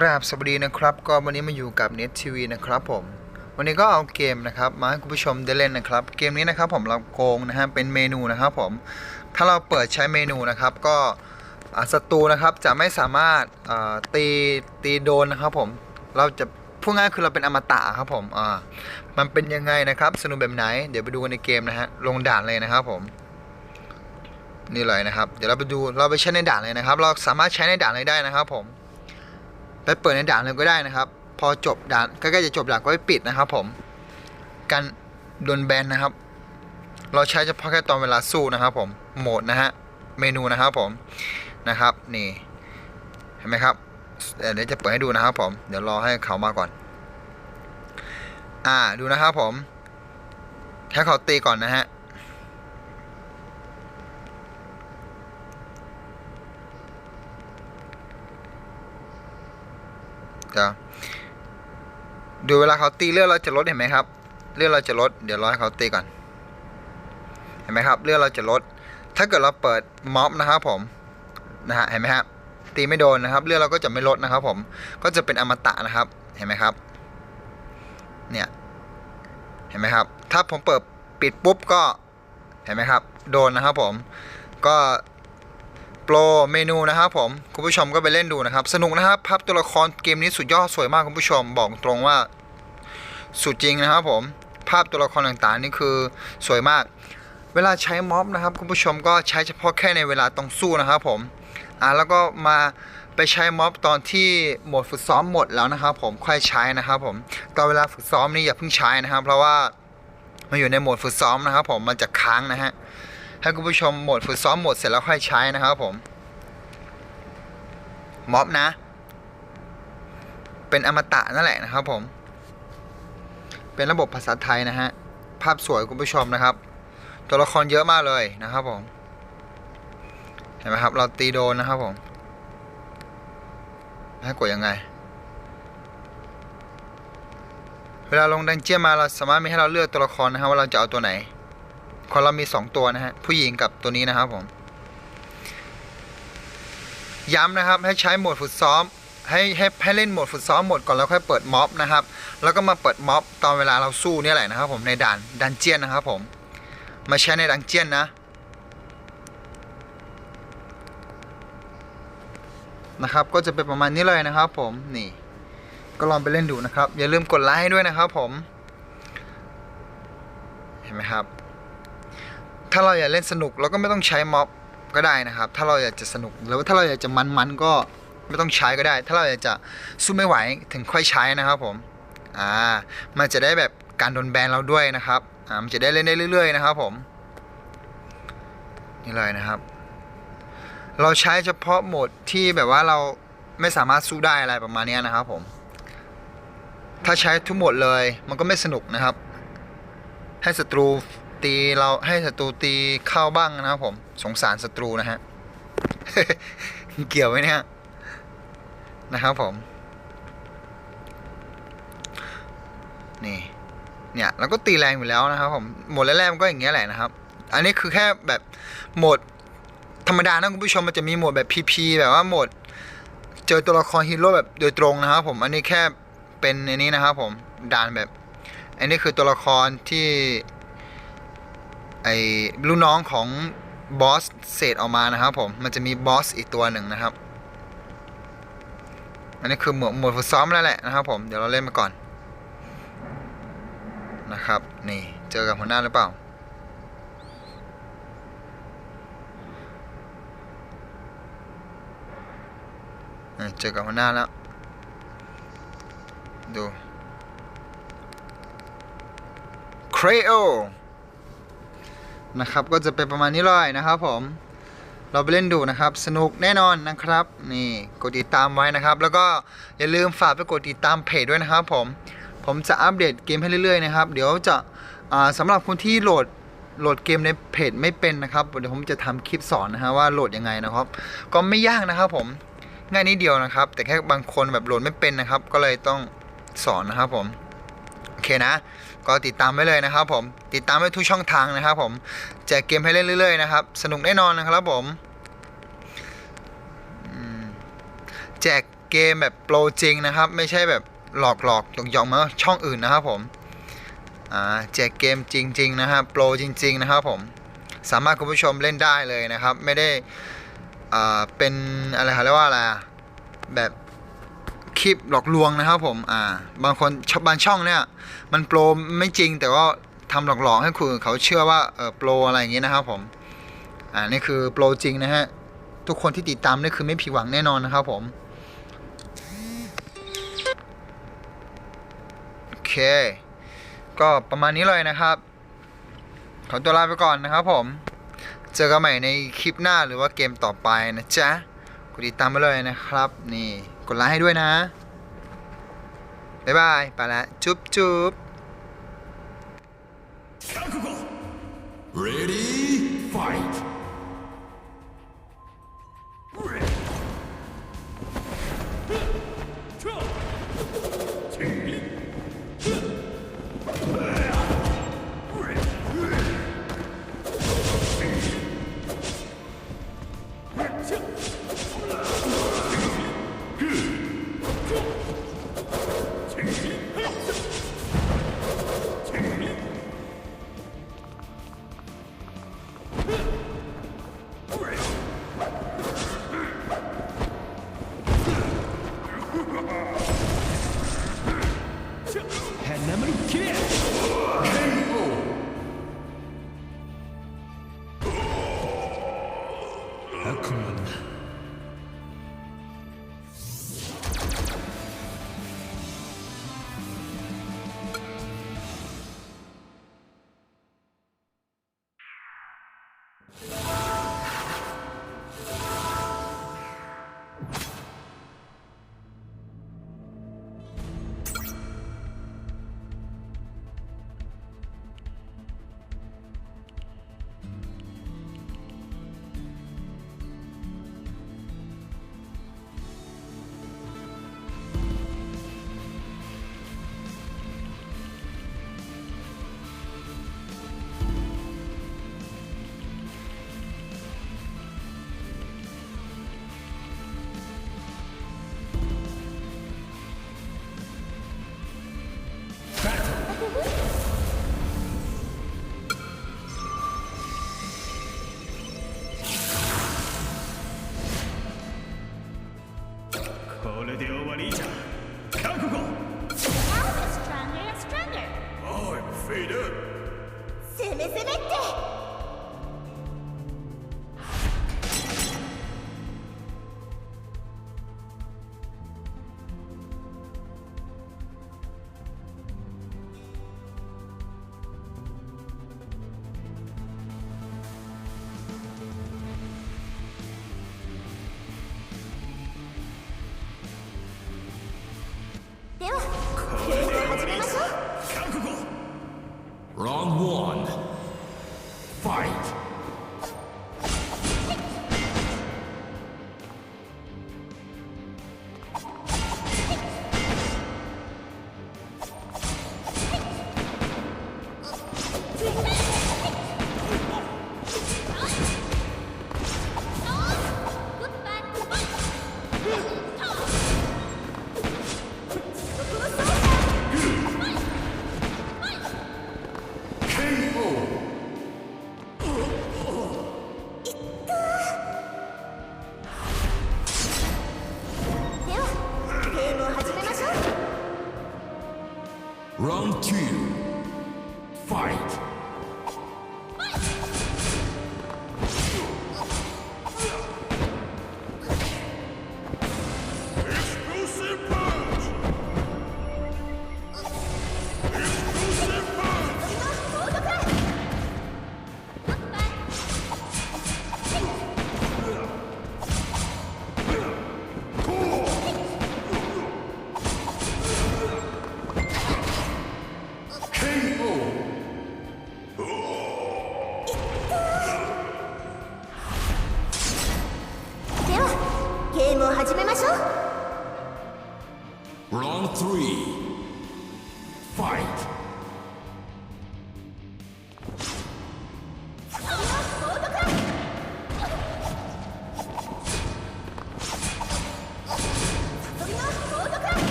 กราบสวัสดีนะครับ ก็วันนี้มาอยู่กับ Net TV นะครับผม วันนี้ก็เอาเกมนะครับ มาให้คุณผู้ชมได้เล่นนะครับ เกมนี้นะครับผมเราโกงนะฮะเป็นเมนูนะครับผม ถ้าเราเปิดใช้เมนูนะครับ ก็ศัตรูนะครับจะไม่สามารถตีตีโดนนะครับผม เราจะพูดง่ายคือเราเป็นอมตะครับผมอ่ามันเป็นยังไงนะครับ สนุกแบบไหน เดี๋ยวไปดูกันในเกมนะฮะลงด่านเลยนะครับผมนี่เลยนะครับ เดี๋ยวเราไปดูเราไปใช้ในด่านเลยนะครับ เราสามารถใช้ในด่านเลยได้นะครับผม ไปเปิดในด่านเลยก็ได้นะครับ พอจบด่านใกล้ๆจะจบด่านก็ไปปิดนะครับผมกันโดนแบนนะครับ เราใช้เฉพาะแค่ตอนเวลาสู้นะครับ ผมโหมดนะฮะเมนูนะครับผมนะครับนี่เห็นไหมครับเดี๋ยวจะเปิดให้ดูนะครับ ผมเดี๋ยวรอให้เขามาก่อน อ่าดูนะครับผมให้เขาตีก่อนนะฮะ เดี๋ยวดูเวลาเขาตีเลือดเราจะลดเห็นไหมครับ เลือดเราจะลด เดี๋ยวรอให้เขาตีก่อน เห็นไหมครับ เลือดเราจะลด ถ้าเกิดเราเปิดม็อบนะครับผม นะฮะ เห็นไหมครับ ตีไม่โดนนะครับ เลือดเราก็จะไม่ลดนะครับ ผม ก็จะเป็นอมตะนะครับ เห็นไหมครับ เนี่ย เห็นไหมครับ ถ้าผมเปิดปิดปุ๊บก็ เห็นไหมครับ โดนนะครับผม ก็ โปรเมนูนะครับผมคุณผู้ชมก็ไปเล่นดูนะครับ สนุกนะครับภาพตัวละครเกมนี้สุดยอดสวยมากคุณผู้ชมบอกตรงว่าสุดจริงนะครับผมภาพตัวละครต่างๆนี่คือสวยมาก เวลาใช้ม็อบนะครับคุณผู้ชมก็ใช้เฉพาะแค่ในเวลาต้องสู้นะครับผมอ่าแล้วก็มาไปใช้ม็อบตอนที่หมดฝึกซ้อมหมดแล้วนะครับผมค่อยใช้นะครับผมตอนเวลาฝึกซ้อมนี่อย่าเพิ่งใช้นะครับ เพราะว่ามันอยู่ในโหมดฝึกซ้อมนะครับผมมันจะค้างนะฮะ ให้คุณผู้ชมโหมดฝึกซ้อมโหมดเสร็จแล้วค่อยใช้นะครับผมม็อบนะ เป็นอมตะนั่นแหละนะครับผม เป็นระบบภาษาไทยนะฮะ ภาพสวยคุณผู้ชมนะครับ ตัวละครเยอะมากเลยนะครับผม เห็นไหมครับ เราตีโดนนะครับผมให้กดยังไง เวลาลงดันเจี้ยนมาเราสามารถมีให้เราเลือกตัวละครนะครับว่าเราจะเอาตัวไหน คนเรามีสองตัวนะฮะ ผู้หญิงกับตัวนี้นะครับผม ย้ำนะครับให้ใช้โหมดฝึกซ้อม ให้ให้ให้เล่นโหมดฝึกซ้อมหมดก่อนแล้วค่อยเปิดม็อบนะครับ แล้วก็มาเปิดม็อบตอนเวลาเราสู้นี่แหละนะครับ ผมในด่านดันเจียนนะครับ ผม มาใช้ในดันเจียนนะนะครับ ก็จะเป็นประมาณนี้เลยนะครับ ผมนี่ ก็ลองไปเล่นดูนะครับ อย่าลืมกดไลค์ให้ด้วยนะครับ ผม เห็นไหมครับ ถ้าเราอยากเล่นสนุกเราก็ไม่ต้องใช้ม็อบก็ได้นะครับ ถ้าเราอยากจะสนุกหรือว่าถ้าเราอยากจะมันๆก็ไม่ต้องใช้ก็ได้ ถ้าเราอยากจะสู้ไม่ไหวถึงค่อยใช้นะครับผมอ่ามันจะได้แบบการโดนแบนเราด้วยนะครับอ่ามันจะได้เล่นได้เรื่อย ๆ นะครับผมนี่เลยนะครับ เราใช้เฉพาะโหมดที่แบบว่าเราไม่สามารถสู้ได้อะไรประมาณนี้นะครับผมถ้าใช้ทุกโหมดเลยมันก็ไม่สนุกนะครับ ให้ศัตรู ตีเราให้ศัตรูตีเข้าบ้างนะครับผมสงสารศัตรูนะฮะเกี่ยวไหมเนี่ยนะครับผม นี่เนี่ยเราก็ตีแรงอยู่แล้วนะครับผมโหมดแรกๆมันก็อย่างเงี้ยแหละนะครับ อันนี้คือแค่แบบโหมดธรรมดานะคุณผู้ชมมันจะมีโหมดแบบ PP แบบว่าโหมด เจอตัวละครฮีโร่แบบโดยตรงนะครับผมอันนี้แค่เป็นอันนี้นะครับผมด่านแบบ อันนี้คือตัวละครที่ ไอ้ลูกน้องของบอสเศษออกมานะครับผม มันจะมีบอสอีกตัวหนึ่งนะครับ อันนี้คือหมวดหมวดฝึกซ้อมแล้วแหละนะครับผม เดี๋ยวเราเล่นมาก่อน นะครับ นี่ เจอกับหัวหน้าหรือเปล่า เจอกับหัวหน้าแล้ว ดูเครโอ นะครับ ก็จะเป็นประมาณนี้เลยนะครับผม เราไปเล่นดูนะครับ สนุกแน่นอนนะครับ นี่กดติดตามไว้นะครับ แล้วก็อย่าลืมฝากไปกดติดตามเพจด้วยนะครับ ผม ผมจะอัปเดตเกมให้เรื่อยๆนะครับ เดี๋ยวจะอ่าสำหรับคนที่โหลดโหลดเกมในเพจไม่เป็นนะครับเดี๋ยวผมจะทำคลิปสอนนะฮะว่าโหลดยังไงนะครับ ก็ไม่ยากนะครับผมง่ายนิดเดียวนะครับ แต่แค่บางคนแบบโหลดไม่เป็นนะครับ ก็เลยต้องสอนนะครับผม เคนะ ก็ติดตามไว้เลยนะครับผมติดตามไว้ทุกช่องทางนะครับผมแจกเกมให้เล่นเรื่อยๆนะครับสนุกแน่นอนนะครับผมอืมแจกเกมแบบโปรจริงนะครับ ไม่ใช่แบบหลอกหลอกหยอกหยอกๆมาช่องอื่นนะครับผมแจกเกมจริง ๆ นะครับโปรจริง ๆ นะครับผมสามารถคุณผู้ชมเล่นได้เลยนะครับ ไม่ได้เป็นอะไรเขาเรียกว่าอะไรแบบ คลิปหลอกลวงนะครับผมอ่าบางคนชบางช่องเนี่ยมันโปรไม่จริงแต่ก็ทำหลอกๆให้คนอื่นเขาเชื่อว่าเออโปรอะไรอย่างงี้นะครับผมอ่านี่คือโปรจริงนะฮะทุกคนที่ติดตามนี่คือไม่ผิดหวังแน่นอนนะครับผมโอเค ก็ประมาณนี้เลยนะครับ ขอตัวลาไปก่อนนะครับผมเจอกันใหม่ในคลิปหน้าหรือว่าเกมต่อไปนะจ๊ะกดติดตามไปเลยนะครับ นี่ กดไลค์ให้ด้วยนะ บ๊ายบาย ไปแล้วจุ๊บจุ๊บ Ready, fight! 生に切れ